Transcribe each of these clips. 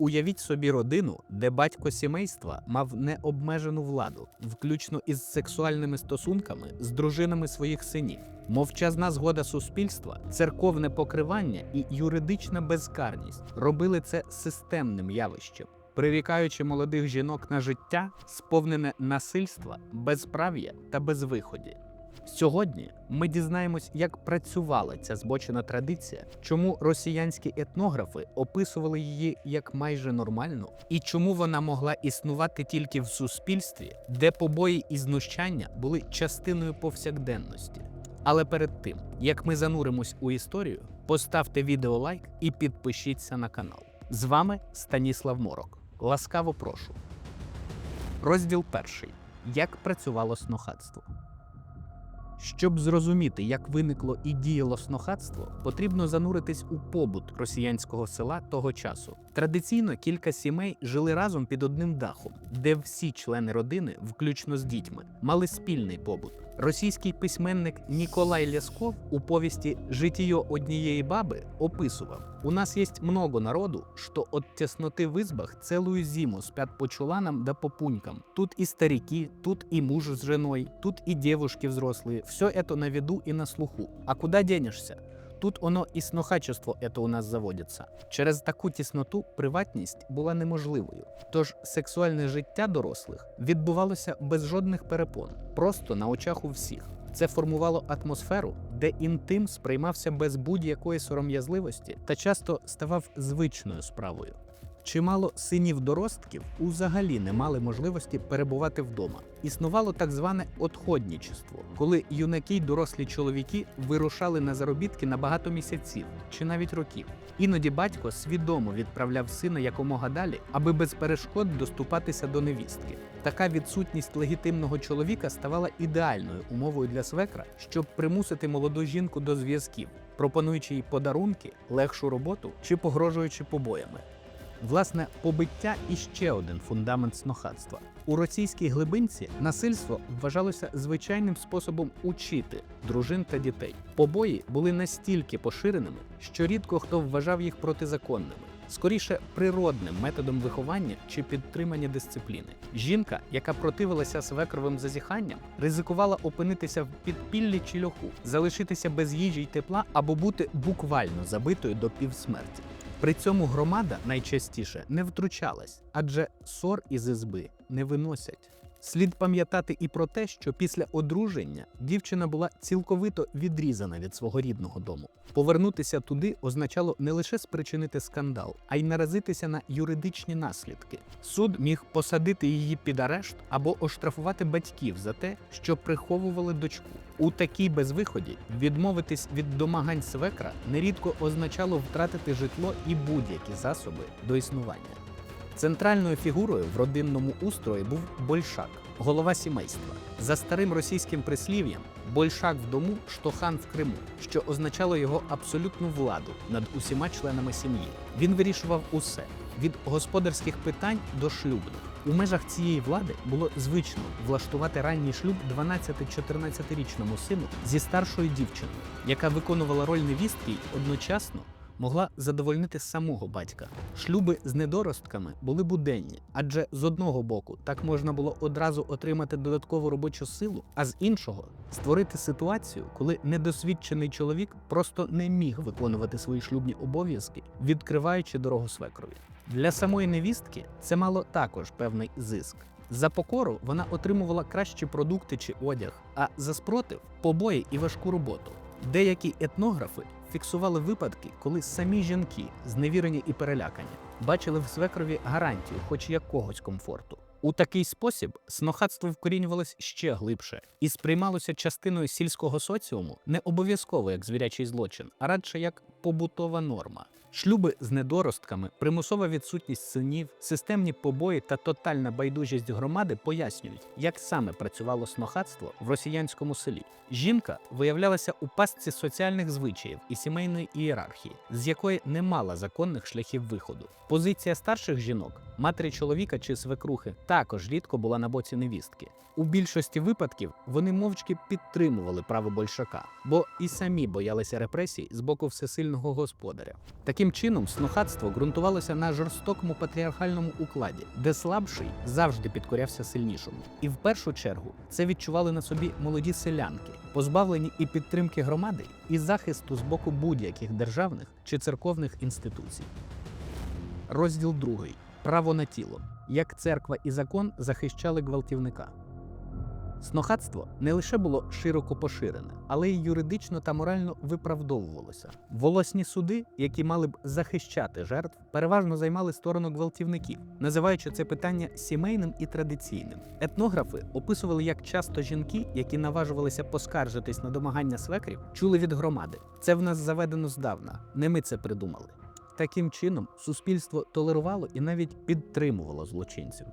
Уявіть собі родину, де батько сімейства мав необмежену владу, включно із сексуальними стосунками з дружинами своїх синів, мовчазна згода суспільства, церковне покривання і юридична безкарність робили це системним явищем, прирікаючи молодих жінок на життя, сповнене насильства, безправ'я та безвиході. Сьогодні ми дізнаємось, як працювала ця збочена традиція, чому росіянські етнографи описували її як майже нормальну, і чому вона могла існувати тільки в суспільстві, де побої і знущання були частиною повсякденності. Але перед тим, як ми зануримось у історію, поставте відео лайк і підпишіться на канал. З вами Станіслав Морок. Ласкаво прошу. Розділ перший. Як працювало снохатство. Щоб зрозуміти, як виникло і діяло снохатство, потрібно зануритись у побут росіянського села того часу. Традиційно кілька сімей жили разом під одним дахом, де всі члени родини, включно з дітьми, мали спільний побут. Російський письменник Ніколай Лясков у повісті «Житіє однієї баби описував: у нас есть много народу, что от тесноты в избах целую зиму спят по чуланам да по пунькам. Тут и старики, тут и муж с женой, тут и девушки взрослые. Все это на виду и на слуху. А куда денешься? Тут оно і снохачество это у нас заводиться. Через таку тісноту приватність була неможливою. Тож сексуальне життя дорослих відбувалося без жодних перепон, просто на очах у всіх. Це формувало атмосферу, де інтим сприймався без будь-якої сором'язливості та часто ставав звичною справою. Чимало синів доростків взагалі не мали можливості перебувати вдома. Існувало так зване отходнічество, коли юнаки й дорослі чоловіки вирушали на заробітки на багато місяців чи навіть років. Іноді батько свідомо відправляв сина якомога далі, аби без перешкод доступатися до невістки. Така відсутність легітимного чоловіка ставала ідеальною умовою для свекра, щоб примусити молоду жінку до зв'язків, пропонуючи їй подарунки, легшу роботу чи погрожуючи побоями. Власне, побиття іще один фундамент снохатства. У російській глибинці насильство вважалося звичайним способом учити дружин та дітей. Побої були настільки поширеними, що рідко хто вважав їх протизаконними. Скоріше природним методом виховання чи підтримання дисципліни. Жінка, яка противилася свекровим зазіханням, ризикувала опинитися в підпіллі чи льоху, залишитися без їжі й тепла або бути буквально забитою до півсмерті. При цьому громада найчастіше не втручалась, адже ссор із ізби не виносять. Слід пам'ятати і про те, що після одруження дівчина була цілковито відрізана від свого рідного дому. Повернутися туди означало не лише спричинити скандал, а й наразитися на юридичні наслідки. Суд міг посадити її під арешт або оштрафувати батьків за те, що приховували дочку. У такій безвиході відмовитись від домагань свекра нерідко означало втратити житло і будь-які засоби до існування. Центральною фігурою в родинному устрої був большак, голова сімейства. За старим російським прислів'ям, большак в дому, що хан в Криму, що означало його абсолютну владу над усіма членами сім'ї. Він вирішував усе від господарських питань до шлюбних. У межах цієї влади було звично влаштувати ранній шлюб 12-14-річному сину зі старшою дівчиною, яка виконувала роль невістки й одночасно могла задовольнити самого батька. Шлюби з недоростками були буденні, адже з одного боку так можна було одразу отримати додаткову робочу силу, а з іншого створити ситуацію, коли недосвідчений чоловік просто не міг виконувати свої шлюбні обов'язки, відкриваючи дорогу свекрові. Для самої невістки це мало також певний зиск. За покору вона отримувала кращі продукти чи одяг, а за спротив побої і важку роботу. Деякі етнографи фіксували випадки, коли самі жінки, зневірені і перелякані, бачили в свекрові гарантію, хоч якогось комфорту. У такий спосіб снохатство вкорінювалось ще глибше і сприймалося частиною сільського соціуму не обов'язково як звірячий злочин, а радше як побутова норма. Шлюби з недоростками, примусова відсутність синів, системні побої та тотальна байдужість громади пояснюють, як саме працювало снохатство в росіянському селі. Жінка виявлялася у пастці соціальних звичаїв і сімейної ієрархії, з якої не мала законних шляхів виходу. Позиція старших жінок матері чоловіка чи свекрухи також рідко була на боці невістки. У більшості випадків вони мовчки підтримували право большака, бо і самі боялися репресій з боку всесильного господаря. Таким чином, снохатство ґрунтувалося на жорстокому патріархальному укладі, де слабший завжди підкорявся сильнішому. І в першу чергу це відчували на собі молоді селянки, позбавлені і підтримки громади, і захисту з боку будь-яких державних чи церковних інституцій. Розділ 2. Право на тіло. Як церква і закон захищали гвалтівника. Снохатство не лише було широко поширене, але й юридично та морально виправдовувалося. Волосні суди, які мали б захищати жертв, переважно займали сторону гвалтівників, називаючи це питання сімейним і традиційним. Етнографи описували, як часто жінки, які наважувалися поскаржитись на домагання свекрів, чули від громади. Це в нас заведено здавна. Не ми це придумали. Таким чином, суспільство толерувало і навіть підтримувало злочинців.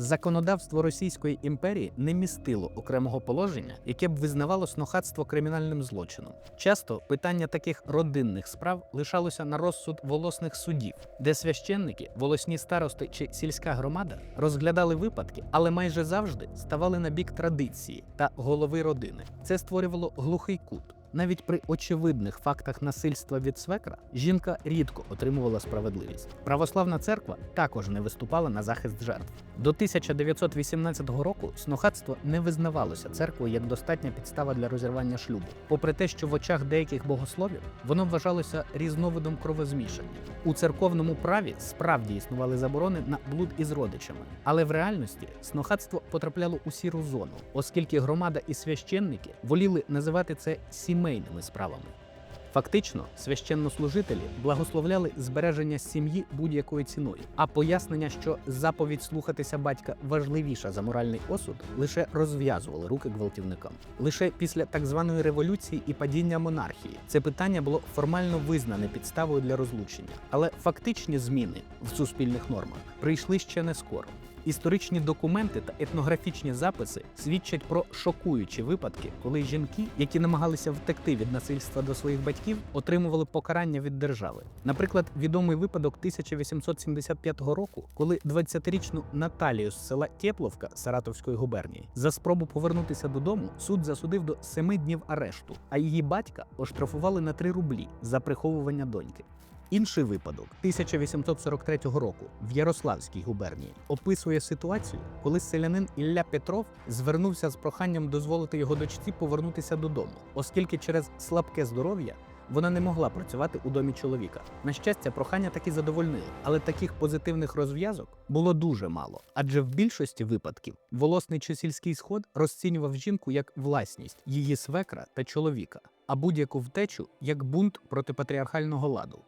Законодавство Російської імперії не містило окремого положення, яке б визнавало снохатство кримінальним злочином. Часто питання таких родинних справ лишалося на розсуд волосних судів, де священники, волосні старости чи сільська громада розглядали випадки, але майже завжди ставали на бік традиції та голови родини. Це створювало глухий кут. Навіть при очевидних фактах насильства від свекра жінка рідко отримувала справедливість. Православна церква також не виступала на захист жертв. До 1918 року снохатство не визнавалося церквою як достатня підстава для розірвання шлюбу, попри те, що в очах деяких богословів воно вважалося різновидом кровозмішання. У церковному праві справді існували заборони на блуд із родичами, але в реальності снохатство потрапляло у сіру зону, оскільки громада і священники воліли називати це сімейними справами. Фактично, священнослужителі благословляли збереження сім'ї будь-якою ціною, а пояснення, що заповідь слухатися батька важливіша за моральний осуд, лише розв'язували руки гвалтівникам. Лише після так званої революції і падіння монархії це питання було формально визнане підставою для розлучення, але фактичні зміни в суспільних нормах прийшли ще не скоро. Історичні документи та етнографічні записи свідчать про шокуючі випадки, коли жінки, які намагалися втекти від насильства до своїх батьків, отримували покарання від держави. Наприклад, відомий випадок 1875 року, коли 20-річну Наталію з села Тепловка Саратовської губернії за спробу повернутися додому суд засудив до 7 днів арешту, а її батька оштрафували на 3 рублі за приховування доньки. Інший випадок 1843 року в Ярославській губернії описує ситуацію, коли селянин Ілля Петров звернувся з проханням дозволити його дочці повернутися додому, оскільки через слабке здоров'я вона не могла працювати у домі чоловіка. На щастя, прохання таки задовольнили, але таких позитивних розв'язок було дуже мало. Адже в більшості випадків волосний чи сільський сход розцінював жінку як власність її свекра та чоловіка, а будь-яку втечу як бунт проти патріархального ладу.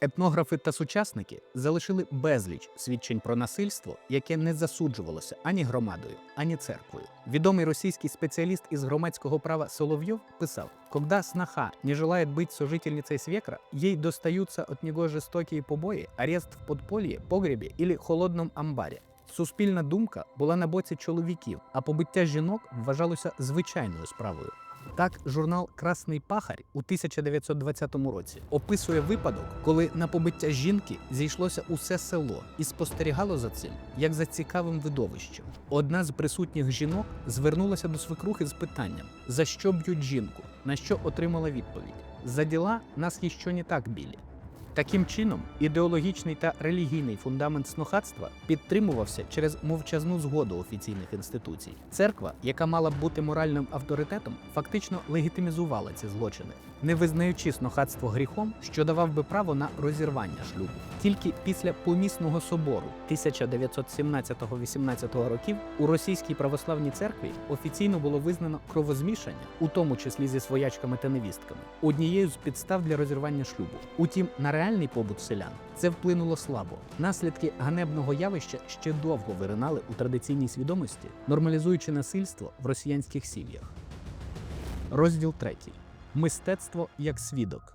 Етнографи та сучасники залишили безліч свідчень про насильство, яке не засуджувалося ані громадою, ані церквою. Відомий російський спеціаліст із громадського права Соловйов писав: «Когда сноха не желает быть сожительницей свекра, ей достаются от него жестокие побої, арест в подполье, погребі или холодном амбарі. Суспільна думка була на боці чоловіків, а побиття жінок вважалося звичайною справою. Так, журнал Красний пахарь у 1920 році описує випадок, коли на побиття жінки зійшлося усе село і спостерігало за цим як за цікавим видовищем. Одна з присутніх жінок звернулася до свекрухи з питанням: за що б'ють жінку? На що отримала відповідь: за діла нас ще не так білі. Таким чином, ідеологічний та релігійний фундамент снохатства підтримувався через мовчазну згоду офіційних інституцій. Церква, яка мала б бути моральним авторитетом, фактично легітимізувала ці злочини, не визнаючи снохатство гріхом, що давав би право на розірвання шлюбу. Тільки після помісного собору 1917-18 років у російській православній церкві офіційно було визнано кровозмішання, у тому числі зі своячками та невістками, однією з підстав для розірвання шлюбу. Утім, на реальний побут селян це вплинуло слабо. Наслідки ганебного явища ще довго виринали у традиційній свідомості, нормалізуючи насильство в росіянських сім'ях. Розділ 3. Мистецтво як свідок.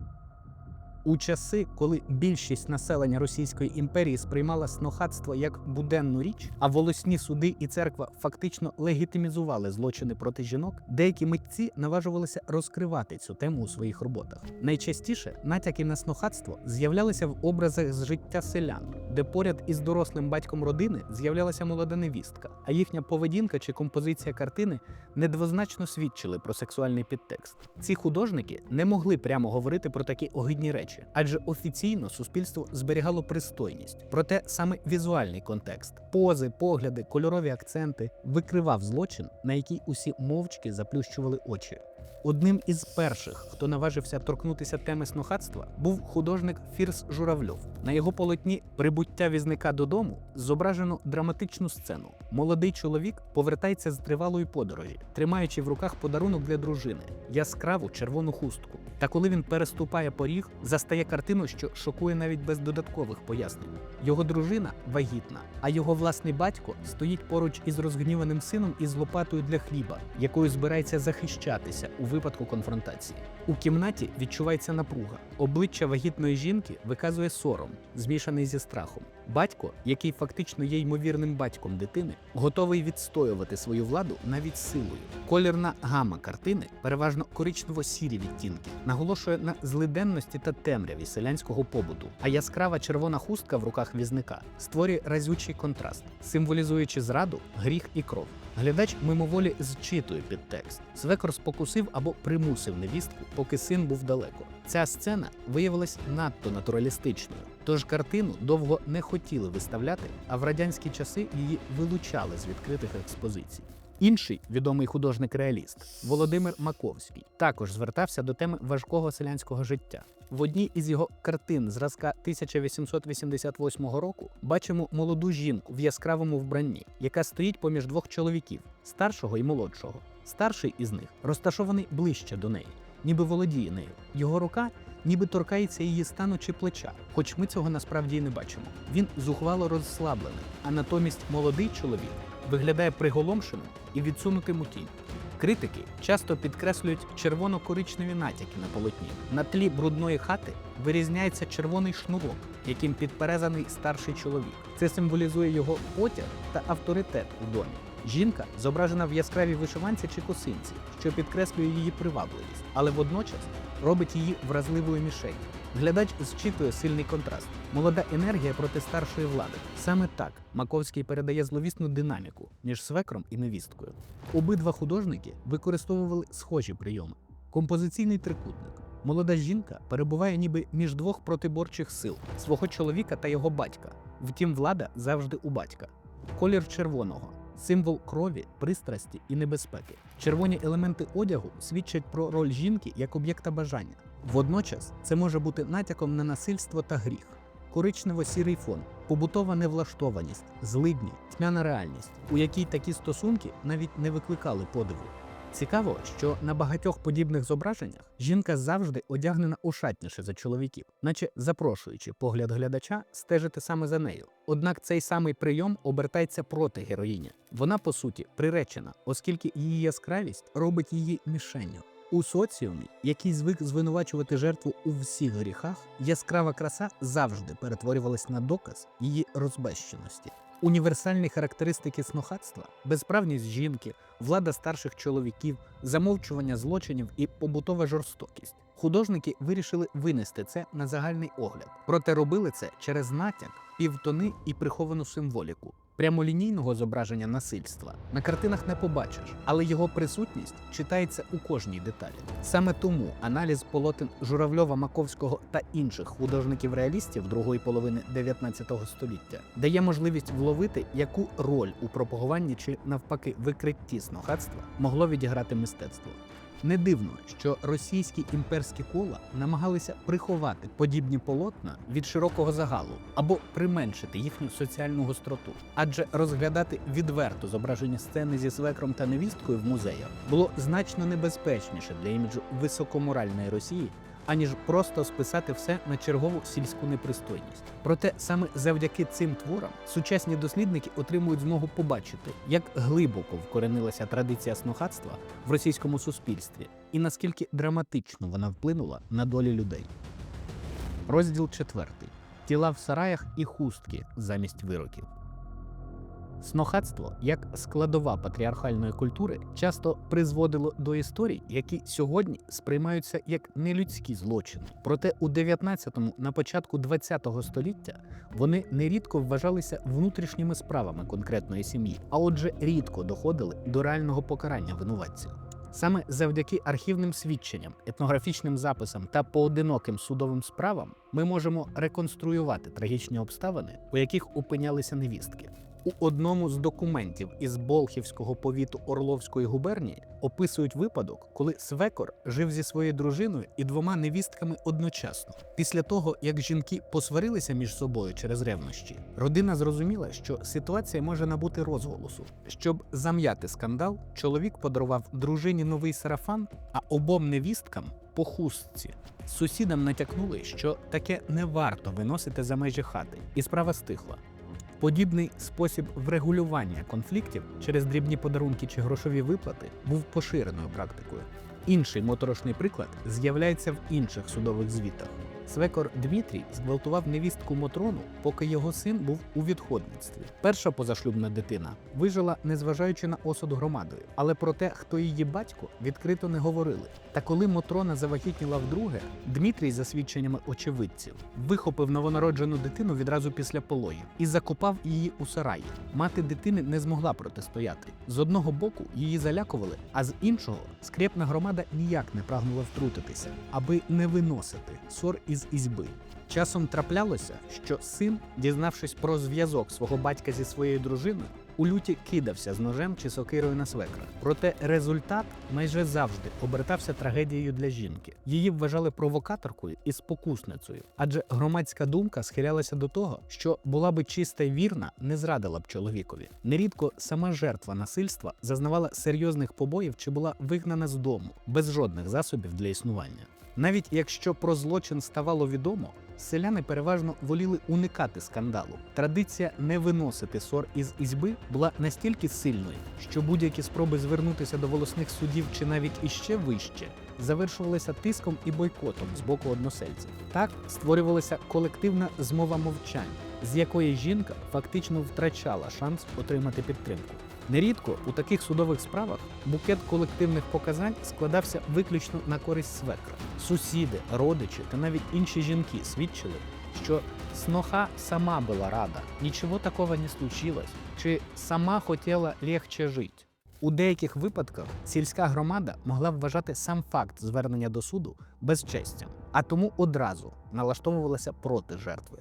У часи, коли більшість населення Російської імперії сприймала снохадство як буденну річ, а волосні суди і церква фактично легітимізували злочини проти жінок, деякі митці наважувалися розкривати цю тему у своїх роботах. Найчастіше натяки на снохадство з'являлися в образах з життя селян, де поряд із дорослим батьком родини з'являлася молода невістка, а їхня поведінка чи композиція картини недвозначно свідчили про сексуальний підтекст. Ці художники не могли прямо говорити про такі огидні речі, адже офіційно суспільство зберігало пристойність. Проте саме візуальний контекст, пози, погляди, кольорові акценти викривав злочин, на який усі мовчки заплющували очі. Одним із перших, хто наважився торкнутися теми снохадства, був художник Фірс Журавльов. На його полотні прибуття візника додому зображено драматичну сцену. Молодий чоловік повертається з тривалої подорожі, тримаючи в руках подарунок для дружини яскраву червону хустку. Та коли він переступає поріг, застає картину, що шокує навіть без додаткових пояснень. Його дружина вагітна, а його власний батько стоїть поруч із розгніваним сином із лопатою для хліба, якою збирається захищатися у випадку конфронтації. У кімнаті відчувається напруга. Обличчя вагітної жінки виказує сором, змішаний зі страхом. Батько, який фактично є ймовірним батьком дитини, готовий відстоювати свою владу навіть силою. Колірна гама картини, переважно коричнево-сірі відтінки, наголошує на злиденності та темряві селянського побуту. А яскрава червона хустка в руках візника створює разючий контраст, символізуючи зраду, гріх і кров. Глядач мимоволі зчитує підтекст. Свекор спокусив або примусив невістку, поки син був далеко. Ця сцена виявилась надто натуралістичною, тож картину довго не хотіли виставляти, а в радянські часи її вилучали з відкритих експозицій. Інший відомий художник-реаліст Володимир Маковський також звертався до теми важкого селянського життя. В одній із його картин зразка 1888 року бачимо молоду жінку в яскравому вбранні, яка стоїть поміж двох чоловіків старшого і молодшого. Старший із них розташований ближче до неї, ніби володіє нею. Його рука ніби торкається її стану чи плеча, хоч ми цього насправді і не бачимо. Він зухвало розслаблений, а натомість молодий чоловік виглядає приголомшеним і відсунутим у тінь. Критики часто підкреслюють червоно-коричневі натяки на полотні. На тлі брудної хати вирізняється червоний шнурок, яким підперезаний старший чоловік. Це символізує його потяг та авторитет у домі. Жінка зображена в яскравій вишиванці чи косинці, що підкреслює її привабливість, але водночас робить її вразливою мішенью. Глядач зчитує сильний контраст, молода енергія проти старшої влади. Саме так Маковський передає зловісну динаміку між свекром і невісткою. Обидва художники використовували схожі прийоми. Композиційний трикутник. Молода жінка перебуває ніби між двох протиборчих сил свого чоловіка та його батька. Втім, влада завжди у батька. Колір червоного символ крові, пристрасті і небезпеки. Червоні елементи одягу свідчать про роль жінки як об'єкта бажання. Водночас це може бути натяком на насильство та гріх. Коричнево-сірий фон, побутова невлаштованість, злидні, тьмяна реальність, у якій такі стосунки навіть не викликали подиву. Цікаво, що на багатьох подібних зображеннях жінка завжди одягнена ошатніше за чоловіків, наче запрошуючи погляд глядача стежити саме за нею. Однак цей самий прийом обертається проти героїні. Вона, по суті, приречена, оскільки її яскравість робить її мішенню. У соціумі, який звик звинувачувати жертву у всіх гріхах, яскрава краса завжди перетворювалась на доказ її розбещеності. Універсальні характеристики снохатства безправність жінки, влада старших чоловіків, замовчування злочинів і побутова жорстокість. Художники вирішили винести це на загальний огляд, проте робили це через натяк, півтони і приховану символіку. Прямолінійного зображення насильства на картинах не побачиш, але його присутність читається у кожній деталі. Саме тому аналіз полотен Журавльова, Маковського та інших художників-реалістів другої половини 19 століття дає можливість вловити, яку роль у пропагуванні чи навпаки викритті снохатства могло відіграти мистецтво. Не дивно, що російські імперські кола намагалися приховати подібні полотна від широкого загалу або применшити їхню соціальну гостроту, адже розглядати відверто зображення сцени зі свекром та невісткою в музеях було значно небезпечніше для іміджу високоморальної Росії. Аніж просто списати все на чергову сільську непристойність. Проте саме завдяки цим творам сучасні дослідники отримують змогу побачити, як глибоко вкоренилася традиція снохатства в російському суспільстві і наскільки драматично вона вплинула на долі людей. Розділ 4. Тіла в сараях і хустки замість вироків. Снохатство як складова патріархальної культури часто призводило до історій, які сьогодні сприймаються як нелюдські злочини. Проте у 19-му, на початку 20-го століття вони нерідко вважалися внутрішніми справами конкретної сім'ї, а отже, рідко доходили до реального покарання винуватців. Саме завдяки архівним свідченням, етнографічним записам та поодиноким судовим справам ми можемо реконструювати трагічні обставини, у яких опинялися невістки. У одному з документів із Болхівського повіту Орловської губернії описують випадок, коли свекор жив зі своєю дружиною і двома невістками одночасно. Після того, як жінки посварилися між собою через ревнощі, родина зрозуміла, що ситуація може набути розголосу. Щоб зам'яти скандал, чоловік подарував дружині новий сарафан, а обом невісткам по хустці. Сусідам натякнули, що таке не варто виносити за межі хати, і справа стихла. Подібний спосіб врегулювання конфліктів через дрібні подарунки чи грошові виплати був поширеною практикою. Інший моторошний приклад з'являється в інших судових звітах. Свекор Дмитрій зґвалтував невістку Мотрону, поки його син був у відходництві. Перша позашлюбна дитина вижила, незважаючи на осуд громадою, але про те, хто її батько, відкрито не говорили. Та коли Мотрона завагітніла вдруге, Дмитрій, за свідченнями очевидців, вихопив новонароджену дитину відразу після пологів і закопав її у сараї. Мати дитини не змогла протистояти. З одного боку її залякували, а з іншого скрепна громада ніяк не прагнула втрутитися, аби не виносити сор із ізьби. Часом траплялося, що син, дізнавшись про зв'язок свого батька зі своєю дружиною, у люті кидався з ножем чи сокирою на свекра. Проте результат майже завжди обертався трагедією для жінки. Її вважали провокаторкою і спокусницею, адже громадська думка схилялася до того, що була би чиста й вірна, не зрадила б чоловікові. Нерідко сама жертва насильства зазнавала серйозних побоїв чи була вигнана з дому без жодних засобів для існування. Навіть якщо про злочин ставало відомо, селяни переважно воліли уникати скандалу. Традиція не виносити сор із ізьби була настільки сильною, що будь-які спроби звернутися до волосних судів чи навіть іще вище завершувалися тиском і бойкотом з боку односельців. Так створювалася колективна змова мовчань, з якої жінка фактично втрачала шанс отримати підтримку. Нерідко у таких судових справах букет колективних показань складався виключно на користь свекра. Сусіди, родичі та навіть інші жінки свідчили, що сноха сама була рада, нічого такого не случилось, чи сама хотіла легче жити. У деяких випадках сільська громада могла вважати сам факт звернення до суду безчестям, а тому одразу налаштовувалася проти жертви.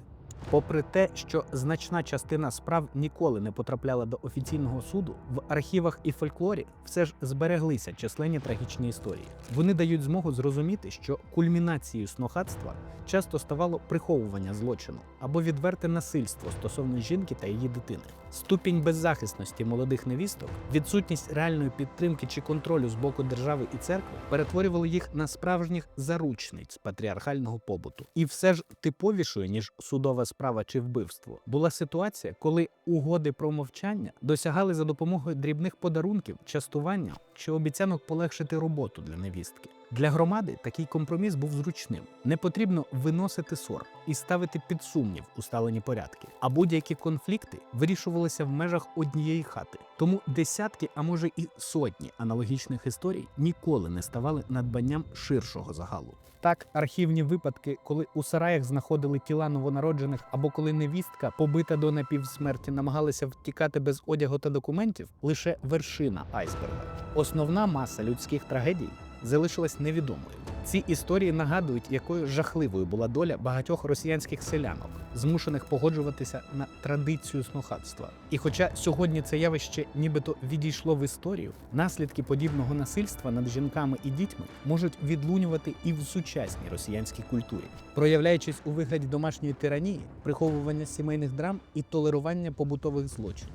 Попри те, що значна частина справ ніколи не потрапляла до офіційного суду, в архівах і фольклорі все ж збереглися численні трагічні історії. Вони дають змогу зрозуміти, що кульмінацією снохатства часто ставало приховування злочину або відверте насильство стосовно жінки та її дитини. Ступінь беззахисності молодих невісток, відсутність реальної підтримки чи контролю з боку держави і церкви перетворювали їх на справжніх заручниць патріархального побуту. І все ж типовішою ніж судова справа чи вбивство була ситуація, коли угоди про мовчання досягали за допомогою дрібних подарунків, частування чи обіцянок полегшити роботу для невістки. Для громади такий компроміс був зручним. Не потрібно виносити сор і ставити під сумнів усталені порядки. А будь-які конфлікти вирішувалися в межах однієї хати. Тому десятки, а може і сотні аналогічних історій ніколи не ставали надбанням ширшого загалу. Так, архівні випадки, коли у сараях знаходили тіла новонароджених, або коли невістка, побита до напівсмерті, намагалася втікати без одягу та документів, лише вершина айсберга. Основна маса людських трагедій залишилась невідомою. Ці історії нагадують, якою жахливою була доля багатьох росіянських селянок, змушених погоджуватися на традицію снохатства. І хоча сьогодні це явище нібито відійшло в історію, наслідки подібного насильства над жінками і дітьми можуть відлунювати і в сучасній росіянській культурі, проявляючись у вигляді домашньої тиранії, приховування сімейних драм і толерування побутових злочинів.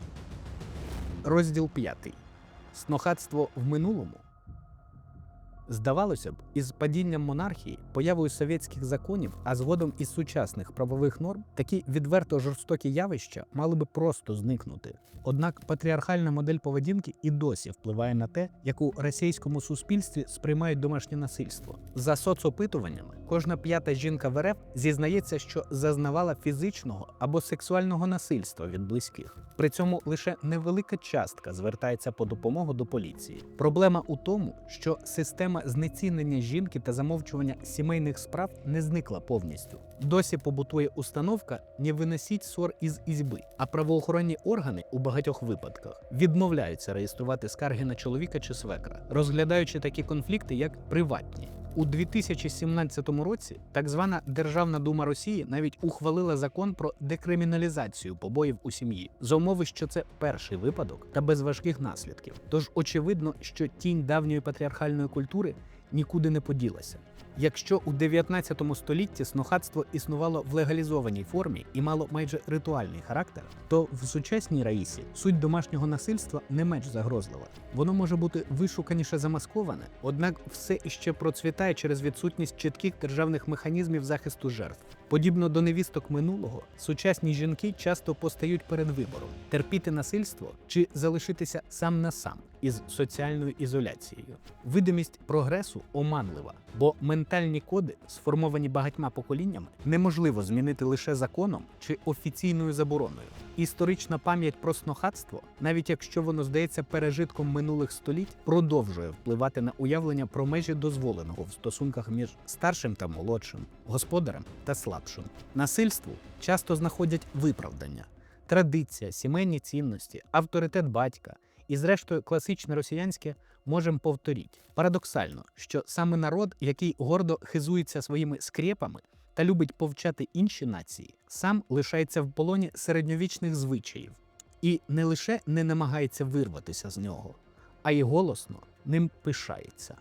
Розділ 5. Снохатство в минулому Здавалося б, із падінням монархії, появою совєтських законів, а згодом із сучасних правових норм, такі відверто жорстокі явища мали би просто зникнути. Однак патріархальна модель поведінки і досі впливає на те, як у російському суспільстві сприймають домашнє насильство. За соцопитуваннями, кожна п'ята жінка в РФ зізнається, що зазнавала фізичного або сексуального насильства від близьких. При цьому лише невелика частка звертається по допомогу до поліції. Проблема у тому, що система знецінення жінки та замовчування сімейних справ не зникла повністю. Досі побутує установка не виносіть ссор із ізьби, а правоохоронні органи у багатьох випадках відмовляються реєструвати скарги на чоловіка чи свекра, розглядаючи такі конфлікти як приватні. У 2017 році так звана Державна дума Росії навіть ухвалила закон про декриміналізацію побоїв у сім'ї за умови, що це перший випадок та без важких наслідків. Тож очевидно, що тінь давньої патріархальної культури нікуди не поділася. Якщо у 19 столітті снохатство існувало в легалізованій формі і мало майже ритуальний характер, то в сучасній раїсі суть домашнього насильства не менш загрозлива. Воно може бути вишуканіше замасковане, однак все іще процвітає через відсутність чітких державних механізмів захисту жертв. Подібно до невісток минулого, сучасні жінки часто постають перед вибором терпіти насильство чи залишитися сам на сам із соціальною ізоляцією. Видимість прогресу оманлива, бо ментальні коди, сформовані багатьма поколіннями, неможливо змінити лише законом чи офіційною забороною. Історична пам'ять про снохатство, навіть якщо воно здається пережитком минулих століть, продовжує впливати на уявлення про межі дозволеного в стосунках між старшим та молодшим, господарем та слабшим. Насильству часто знаходять виправдання. Традиція, сімейні цінності, авторитет батька і, зрештою, класичне росіянське можемо повторіть. Парадоксально, що саме народ, який гордо хизується своїми скрепами та любить повчати інші нації, сам лишається в полоні середньовічних звичаїв і не лише не намагається вирватися з нього, а й голосно ним пишається.